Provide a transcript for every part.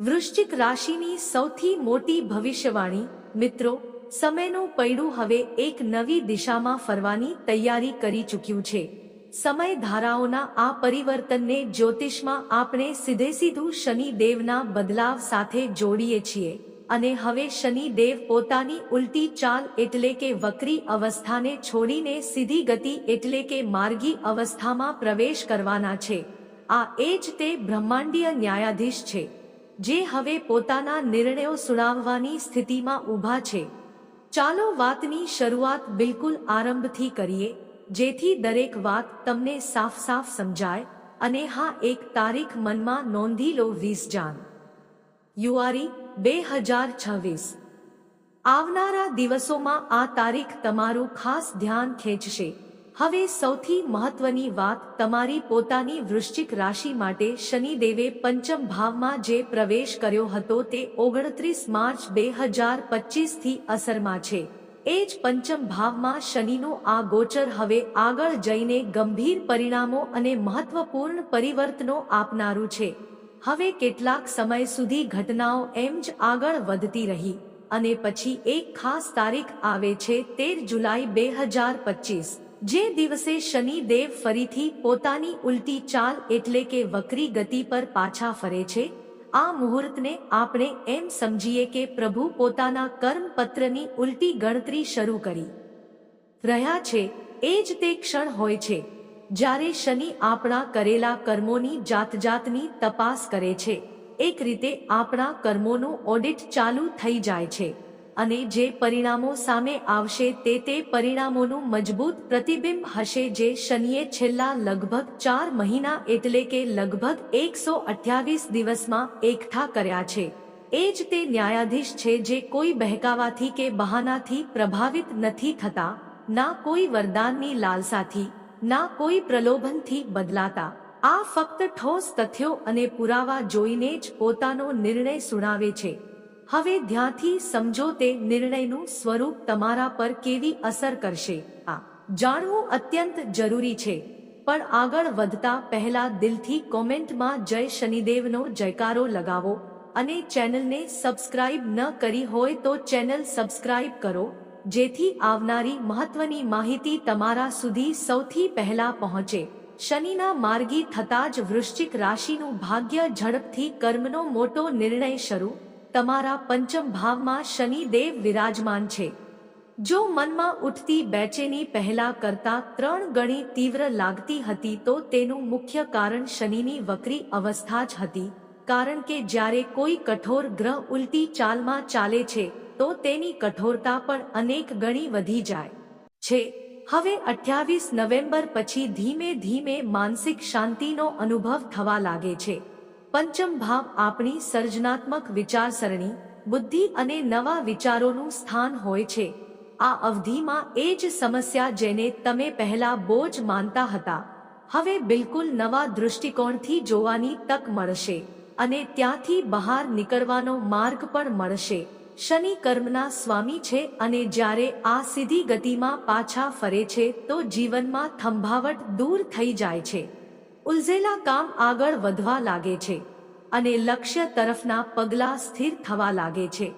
વૃશ્ચિક રાશિની સૌથી મોટી ભવિષ્યવાણી, મિત્રો, સમયનું પૈડું હવે એક નવી દિશામાં ફરવાની તૈયારી કરી ચૂક્યું છે. સમય ધારાઓના આ પરિવર્તનને જ્યોતિષમાં આપણે સીધે સીધું શનિદેવના બદલાવ સાથે જોડીએ છીએ અને હવે શનિદેવ પોતાની ઉલટી ચાલ એટલે કે વક્રી અવસ્થાને છોડીને સીધી ગતિ એટલે કે માર્ગી અવસ્થામાં પ્રવેશ કરવાના છે. આ એ જ તે બ્રહ્માંડીય ન્યાયાધીશ છે. જે હવે પોતાના નિર્ણયો સુનાવવાની સ્થિતિમાં ઊભા છે. ચાલો વાતની શરૂઆત બિલકુલ આરંભથી કરીએ, જેથી દરેક વાત તમને સાફ સાફ સમજાય અને હા, એક તારીખ મનમાં નોંધી લો વીસ જાન યુઆરી, બે હજાર છવ્વીસ. આવનારા દિવસોમાં આ તારીખ તમારું ખાસ ધ્યાન ખેંચશે. હવે સૌથી મહત્વની વાત તમારી પોતાની વૃશ્ચિક રાશિ માટે શનિદેવે પંચમ ભાવમાં જે પ્રવેશ કર્યો હતો તે ઓગણત્રીસ માર્ચ બે હજાર પચીસથી અસરમાં છે. એ જ પંચમ ભાવમાં શનિનું આ ગોચર હવે આગળ જઈને ગંભીર પરિણામો અને મહત્વપૂર્ણ પરિવર્તનો આપનારું છે. હવે કેટલાક સમય સુધી ઘટનાઓ એમ જ આગળ વધતી રહી અને પછી એક ખાસ તારીખ આવે છે તેર જુલાઈ બે હજાર પચીસ. જે દિવસે શનિ દેવ ફરીથી પોતાની ઉલટી ચાલ એટલે કે વક્રી ગતિ પર પાછા ફરે છે, આ મુહૂર્તને આપણે એમ સમજીએ કે પ્રભુ પોતાના કર્મપત્રની ઉલટી ગણતરી શરૂ કરી. રહ્યા છે, એ જ તે ક્ષણ હોય છે, જ્યારે શનિ આપણા કરેલા કર્મોની જાતજાતની તપાસ કરે છે, એક રીતે આપણા કર્મોનું ઓડિટ ચાલુ થઈ જાય છે. અને જે પરિણામો સામે આવશે તે તે પરિણામોનું મજબૂત પ્રતિબિંબ હશે જે શનિએ છેલ્લા લગભગ ચાર મહિના એટલે કે લગભગ એકસો અઠ્યાવીસ દિવસમાં એકઠા કર્યા છે. એ જ તે ન્યાયાધીશ છે જે કોઈ બહેકાવાથી કે બહાનાથી પ્રભાવિત નથી થતા, ના કોઈ વરદાનની લાલસાથી, ના કોઈ પ્રલોભનથી બદલાતા. આ ફક્ત ઠોસ તથ્યો અને પુરાવા જોઈને જ પોતાનો નિર્ણય સુણાવે છે. હવે ધ્યાનથી સમજો તે નિર્ણયનું સ્વરૂપ તમારા પર કેવી અસર કરશે. આ જાણવું અત્યંત જરૂરી છે. પણ આગળ વધતા પહેલા દિલથી કોમેન્ટમાં જય શનિદેવનો જયકારો લગાવો અને ચેનલને સબસ્ક્રાઇબ ન કરી હોય તો ચેનલ સબસ્ક્રાઇબ કરો, જેથી આવનારી મહત્વની માહિતી તમારા સુધી સૌથી પહેલા પહોંચે. શનિના માર્ગી થતા જ વૃશ્ચિક રાશિનું ભાગ્ય ઝડપથી કર્મનો મોટો નિર્ણય શરૂ તમારા પંચમ ભાવમાં શનિદેવ વિરાજમાન છે. જો મનમાં ઉઠતી બેચેની પહેલા કરતા ત્રણ ગણી તીવ્ર લાગતી હતી તો તેનું મુખ્ય કારણ શનિની વક્રી અવસ્થા જ હતી. કારણ કે જ્યારે કોઈ કઠોર ગ્રહ ઉલટી ચાલમાં ચાલે છે, તો તેની કઠોરતા પણ અનેક ગણી વધી જાય. છે. હવે અઠ્યાવીસ નવેમ્બર પછી ધીમે ધીમે માનસિક શાંતિનો અનુભવ થવા લાગે છે. પંચમ ભાવ આપણી સર્જનાત્મક વિચારસરણી, બુદ્ધિ અને નવા વિચારોનું સ્થાન હોય છે. આ અવધિમાં એ જ સમસ્યા જેને તમે પહેલા બોજ માનતા હતા. હવે બિલકુલ નવા દૃષ્ટિકોણથી જોવાની તક મળશે અને ત્યાંથી બહાર નીકળવાનો માર્ગ પણ મળશે. શનિ કર્મના સ્વામી છે અને જ્યારે આ સીધી ગતિમાં પાછા ફરે છે તો જીવનમાં થંભાવટ દૂર થઈ જાય છે. ઉલઝેલા કામ આગળ વધવા લાગે છે અને લક્ષ્ય તરફના પગલા સ્થિર થવા લાગે છે.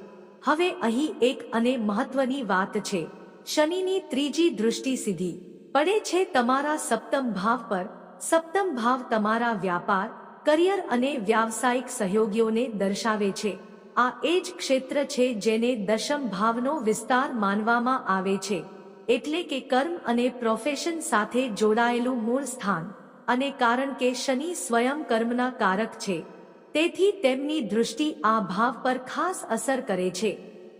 હવે અહીં એક અને મહત્વની વાત છે. શનિની ત્રીજી દૃષ્ટિ સીધી પડે છે તમારા સપ્તમ ભાવ પર. સપ્તમ ભાવ તમારા વ્યાપાર, કરિયર અને વ્યાવસાયિક સહયોગીઓને દર્શાવે છે. આ એ જ ક્ષેત્ર છે જેને દશમ ભાવનો વિસ્તાર માનવામાં આવે છે. એટલે કે કર્મ અને પ્રોફેશન સાથે જોડાયેલું મૂળ સ્થાન. અને કારણ કે શનિ સ્વયં કર્મના કારક છે, તેથી તેમની દૃષ્ટિ આ ભાવ પર ખાસ અસર કરે છે.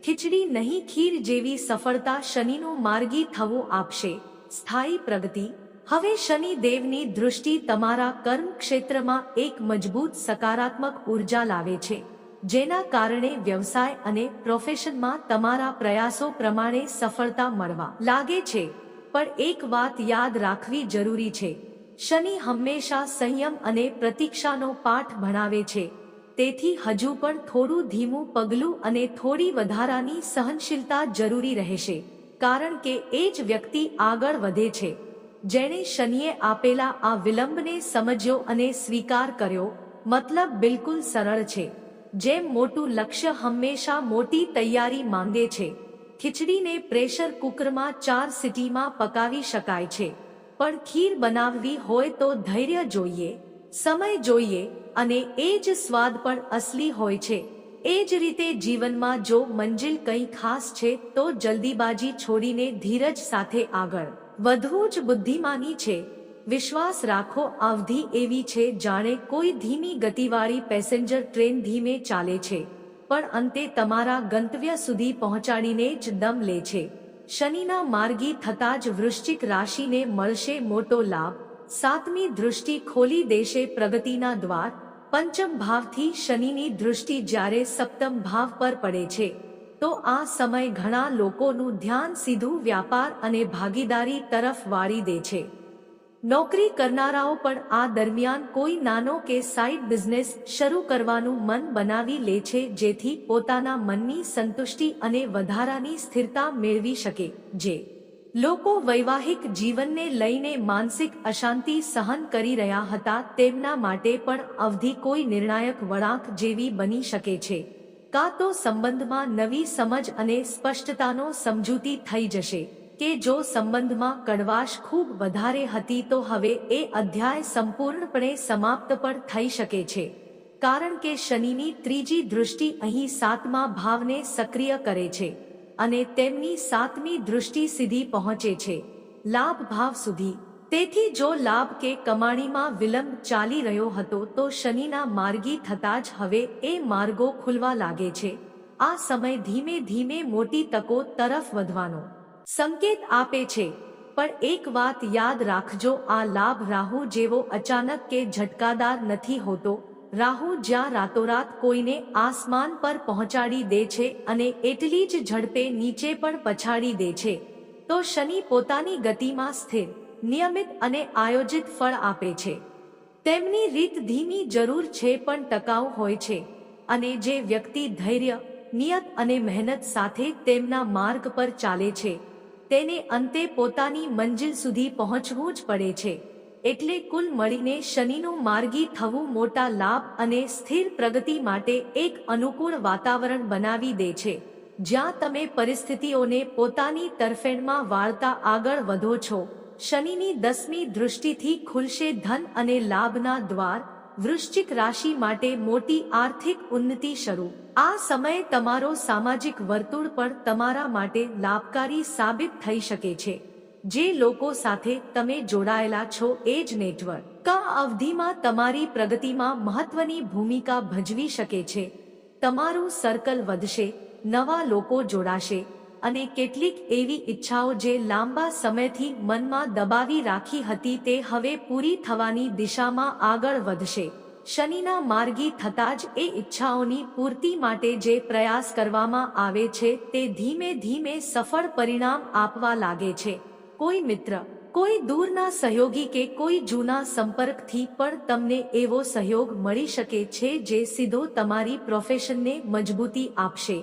ખીચડી નહીં ખીર જેવી સફળતા શનિનો માર્ગી થવો આપશે. સ્થાયી પ્રગતિ. હવે શનિ દેવની દૃષ્ટિ તમારા કર્મ ક્ષેત્રમાં એક મજબૂત સકારાત્મક ઊર્જા લાવે છે, જેના કારણે વ્યવસાય અને પ્રોફેશનમાં તમારા પ્રયાસો પ્રમાણે સફળતા મળવા લાગે છે. પણ એક વાત યાદ રાખવી જરૂરી છે શનિ હંમેશા સંયમ અને પ્રતીક્ષાનો પાઠ ભણાવે છે. તેથી હજુ પણ થોડું ધીમું, પગલું અને થોડી વધારાની સહનશીલતા જરૂરી રહેશે. કારણ કે એ જ વ્યક્તિ આગળ વધે છે. જેણે શનિએ આપેલા આ વિલંબને સમજ્યો અને સ્વીકાર કર્યો, મતલબ બિલકુલ સરળ છે. જેમ મોટું લક્ષ્ય હંમેશા મોટી તૈયારી માંગે છે. ખીચડીને પ્રેશર કુકરમાં ચાર સિટીમાં પકાવી શકાય છે. પણ ખીર બનાવવી હોય તો ધૈર્ય જોઈએ, સમય જોઈએ અને એ જ સ્વાદ પણ અસલી હોય છે. એ જ રીતે જીવનમાં જો મંજિલ કંઈ ખાસ છે તો જલ્દીબાજી છોડીને ધીરજ સાથે આગળ. વધવું જ બુદ્ધિમાની છે. વિશ્વાસ રાખો અવધિ એવી છે જાણે કોઈ ધીમી ગતિવાળી પેસેન્જર ટ્રેન ધીમે ચાલે છે, પણ અંતે તમારા ગંતવ્ય સુધી પહોંચાડીને જ દમ લે છે. શનિના માર્ગી થતા જ વૃશ્ચિક રાશિને મળશે મોટો લાભ. સાતમી દૃષ્ટિ ખોલી દેશે પ્રગતિના દ્વાર. પંચમ ભાવથી શનિની દૃષ્ટિ જ્યારે સપ્તમ ભાવ પર પડે છે, તો આ સમય ઘણા લોકોનું ધ્યાન સીધું વ્યાપાર અને ભાગીદારી તરફ વાળી દે છે. નોકરી કરનારાઓ પણ આ દરમિયાન કોઈ નાનો કે સાઇડ બિઝનેસ શરૂ કરવાનું મન બનાવી લે છે, જેથી પોતાના મનની સંતુષ્ટિ અને વધારાની સ્થિરતા મેળવી શકે. જે લોકો વૈવાહિક જીવનને લઈને માનસિક અશાંતિ સહન કરી રહ્યા હતા, તેમના માટે પણ અવધિ કોઈ નિર્ણાયક વળાંક જેવી બની શકે છે. કાં તો સંબંધમાં નવી સમજ અને સ્પષ્ટતાનો સમજૂતી થઈ જશે. કે જો સંબંધમાં કડવાશ ખૂબ વધારે હતી તો હવે એ અધ્યાય સંપૂર્ણપણે સમાપ્ત પણ થઈ શકે છે. કારણ કે શનિની ત્રીજી દૃષ્ટિ અહીં સાતમા ભાવને સક્રિય કરે છે અને તેમની સાતમી દૃષ્ટિ સીધી પહોંચે છે. લાભ ભાવ સુધી. તેથી જો લાભ કે કમાણીમાં વિલંબ ચાલી રહ્યો હતો તો શનિના માર્ગી થતા જ હવે એ માર્ગો ખુલવા લાગે છે. આ સમય ધીમે ધીમે મોટી તકો તરફ વધવાનો. સંકેત આપે છે. પણ એક વાત યાદ રાખજો, આ લાભ રાહુ જેવો અચાનક કે ઝટકાદાર નથી હોતો. રાહુ જ્યાં રાતોરાત કોઈને આસમાન પર પહોંચાડી દે છે અને એટલી જ ઝડપે નીચે પણ પછાડી દે છે, તો શનિ પોતાની ગતિમાં સ્થિર, નિયમિત અને આયોજિત ફળ આપે છે. તેમની રીત ધીમી જરૂર છે પણ ટકાઉ હોય છે, અને જે વ્યક્તિ ધૈર્ય, નિયત અને મહેનત સાથે તેમના માર્ગ પર ચાલે છે તેને અંતે પોતાની મંજિલ સુધી પહોંચવું જ પડે છે. એટલે કુલ મળીને શનિનું માર્ગી થવું મોટા લાભ અને સ્થિર પ્રગતિ માટે એક અનુકૂળ વાતાવરણ બનાવી દે છે. જ્યાં તમે પરિસ્થિતિઓને પોતાની તરફેણમાં વાળતા આગળ વધો છો. શનિની દસમી દૃષ્ટિથી ખુલશે ધન અને લાભના દ્વાર વૃશ્ચિક રાશિ માટે મોટી આર્થિક ઉન્નતિ શરૂ. આ સમયે તમારો સામાજિક વર્તુળ પણ તમારા માટે લાભકારી સાબિત થઈ શકે છે. જે લોકો સાથે તમે જોડાયેલા છો એ જ નેટવર્ક કા અવધિમાં તમારી પ્રગતિમાં મહત્વની ભૂમિકા ભજવી શકે છે. તમારું સર્કલ વધશે, નવા લોકો જોડાશે અને કેટલીક એવી ઈચ્છાઓ જે લાંબા સમયથી મનમાં દબાવી રાખી હતી તે હવે પૂરી થવાની દિશામાં આગળ વધશે. શનિના માર્ગી થતાં જ એ ઈચ્છાઓની પૂર્તિ માટે જે પ્રયાસ કરવામાં આવે છે તે ધીમે ધીમે સફળ પરિણામ આપવા લાગે છે. કોઈ મિત્ર, કોઈ દૂરના સહયોગી કે કોઈ જૂના સંપર્કથી પણ તમને એવો સહયોગ મળી શકે છે જે સીધો તમારી પ્રોફેશનને મજબૂતી આપશે.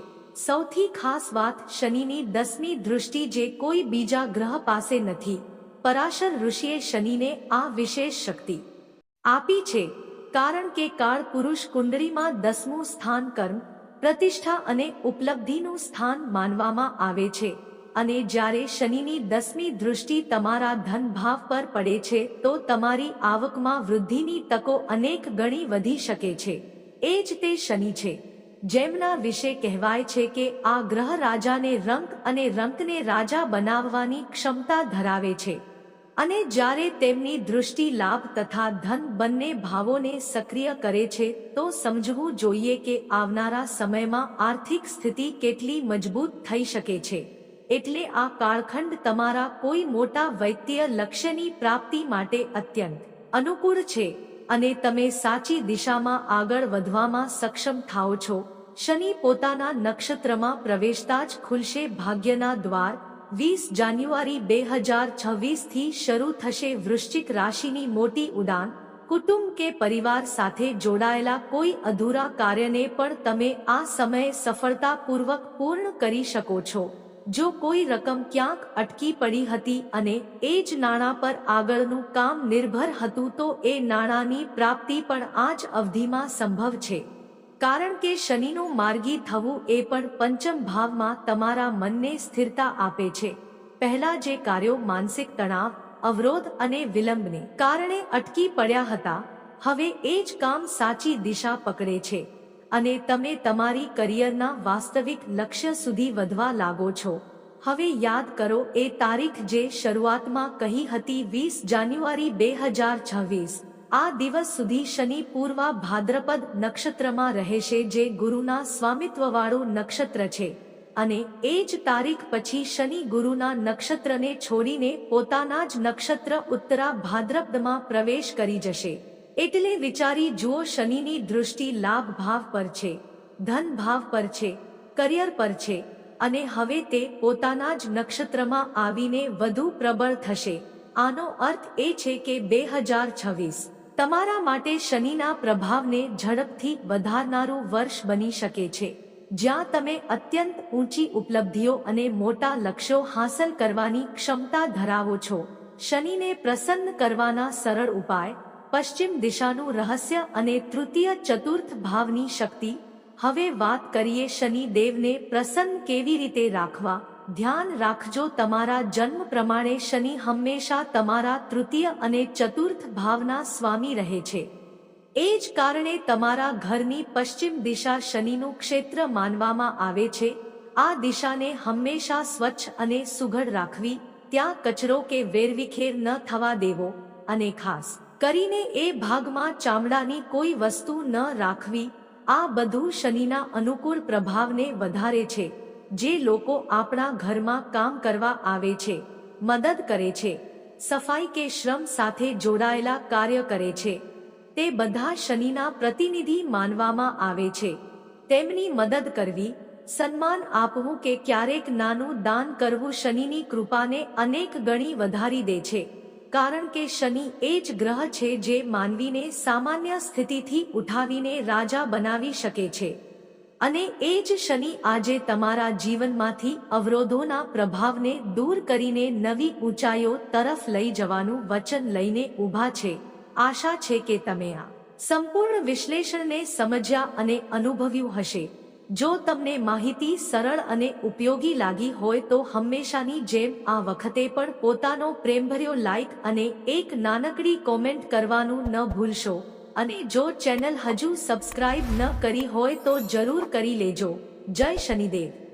સૌથી ખાસ વાત શનિની દસમી દૃષ્ટિ જે કોઈ બીજા ગ્રહ પાસે નથી. પરાશર ઋષિએ શનિને આ વિશેષ શક્તિ આપી છે, કારણ કે કાળ પુરુષ કુંડળીમાં દસમું સ્થાન કર્મ, પ્રતિષ્ઠા અને ઉપલબ્ધિનું સ્થાન માનવામાં આવે છે. અને જ્યારે શનિની દસમી દૃષ્ટિ તમારા ધન ભાવ પર પડે છે, તો તમારી આવકમાં વૃદ્ધિની તકો અનેક ગણી વધી શકે છે. એ જ તે શનિ છે. જેમના વિશે કહેવાય છે કે આ ગ્રહ રાજાને રંક અને રંકને રાજા બનાવવાની ક્ષમતા ધરાવે છે અને જ્યારે તેમની દૃષ્ટિ લાભ તથા ધન બંને ભાવોને સક્રિય કરે છે, તો સમજવું જોઈએ કે આવનારા સમયમાં આર્થિક સ્થિતિ કેટલી મજબૂત થઈ શકે છે. એટલે આ કાળખંડ તમારા કોઈ મોટા વૈત્ય લક્ષ્યની પ્રાપ્તિ માટે અત્યંત અનુકૂળ છે. અને તમે સાચી દિશામાં આગળ વધવામાં સક્ષમ થાઓ છો. શનિ પોતાના નક્ષત્રમાં પ્રવેશતા જ ખુલશે ભાગ્યના દ્વાર. વીસ જાન્યુઆરી બે હજાર છવ્વીસથી શરૂ થશે વૃશ્ચિક રાશિની મોટી ઉડાન. કુટુંબ કે પરિવાર સાથે જોડાયેલા કોઈ અધૂરા કાર્યને પણ તમે આ સમયે સફળતાપૂર્વક પૂર્ણ કરી શકો છો. જો કોઈ રકમ ક્યાંક અટકી પડી હતી અને એ જ નાણાં પર આગળનું કામ નિર્ભર હતું તો એ નાણાંની પ્રાપ્તિ પણ આ જ અવધિમાં સંભવ છે. કારણ કે શનિનું માર્ગી થવું એ પણ પંચમ ભાવમાં તમારા મનને સ્થિરતા આપે છે. પહેલા જે કાર્યો માનસિક તણાવ, અવરોધ અને વિલંબને કારણે અટકી પડ્યા હતા, હવે એ જ કામ સાચી દિશા પકડે છે. અને તમે તમારી કરિયરના વાસ્તવિક લક્ષ્ય સુધી વધવા લાગો છો. હવે યાદ કરો, એ તારીખ જે શરૂઆતમાં કહી હતી વીસ જાન્યુઆરી બે હજાર છવ્વીસ. આ દિવસ સુધી શનિ, પૂર્વા, ભાદ્રપદ નક્ષત્રમાં રહેશે જે ગુરુના સ્વામિત્વવાળું નક્ષત્ર છે. અને એ જ તારીખ પછી શનિ ગુરુના નક્ષત્રને છોડીને પોતાના જ નક્ષત્ર ઉત્તરા ભાદ્રપદમાં પ્રવેશ કરી જશે. એટલે વિચારી જુઓ શનિની દૃષ્ટિ લાભ ભાવ પર છે, ધન ભાવ પર છે, કરિયર પર છે, અને હવે તે પોતાના જ નક્ષત્રમાં આવીને વધુ પ્રબળ થશે. આનો અર્થ એ છે કે બે હજાર છવ્વીસ તમારા માટે શનિના પ્રભાવને ઝડપથી વધારનારું વર્ષ બની શકે છે. જ્યાં તમે અત્યંત ઊંચી ઉપલબ્ધિઓ અને મોટા લક્ષ્યો હાંસલ કરવાની ક્ષમતા ધરાવો છો. શનિને પ્રસન્ન કરવાના સરળ ઉપાય પશ્ચિમ દિશાનું રહસ્ય અને તૃતીય ચતુર્થ ભાવની શક્તિ? હવે વાત કરીએ શનિ દેવને પ્રસન્ન કેવી રીતે રાખવા? ધ્યાન રાખજો, તમારા જન્મ પ્રમાણે શનિ હંમેશા તમારા તૃતીય અને ચતુર્થ ભાવના સ્વામી રહે છે. એ જ કારણે તમારા ઘરની પશ્ચિમ દિશા શનિનું ક્ષેત્ર માનવામાં આવે છે. આ દિશાને હંમેશા સ્વચ્છ અને સુઘડ રાખવી. ત્યાં કચરો કે વેરવિખેર ન થવા દેવો. અને ખાસ કરીને એ ભાગમાં ચામડાની કોઈ વસ્તુ ન રાખવી, આ બધું શનિના અનુકૂળ પ્રભાવને વધારે છે, જે લોકો આપણા ઘરમાં કામ કરવા આવે છે, મદદ કરે છે, સફાઈ કે શ્રમ સાથે જોડાયેલા કાર્ય કરે છે. તે બધા શનિના પ્રતિનિધિ માનવામાં આવે છે. તેમની મદદ કરવી, સન્માન આપવું કે ક્યારેક નાનું દાન કરવું શનિની કૃપાને અનેક ગણી વધારી દે છે. કારણ કે શનિ એ જ ગ્રહ છે જે માનવીને સામાન્ય સ્થિતિથી ઉઠાવીને રાજા બનાવી શકે છે. અને એ જ શનિ આજે તમારા જીવનમાંથી અવરોધોના પ્રભાવને દૂર કરીને નવી ઊંચાઈઓ તરફ લઈ જવાનું વચન લઈને ઊભા છે. આશા છે કે તમે આ સંપૂર્ણ વિશ્લેષણને સમજ્યા અને અનુભવ્યું હશે. જો તમને માહિતી સરળ અને ઉપયોગી લાગી હોય તો હંમેશાની જેમ આ વખતે પણ પોતાનો પ્રેમભર્યો લાઇક અને એક નાનકડી કોમેન્ટ કરવાનું ન ભૂલશો. અને જો ચેનલ હજુ સબસ્ક્રાઇબ ન કરી હોય તો જરૂર કરી લેજો. જય શનિદેવ.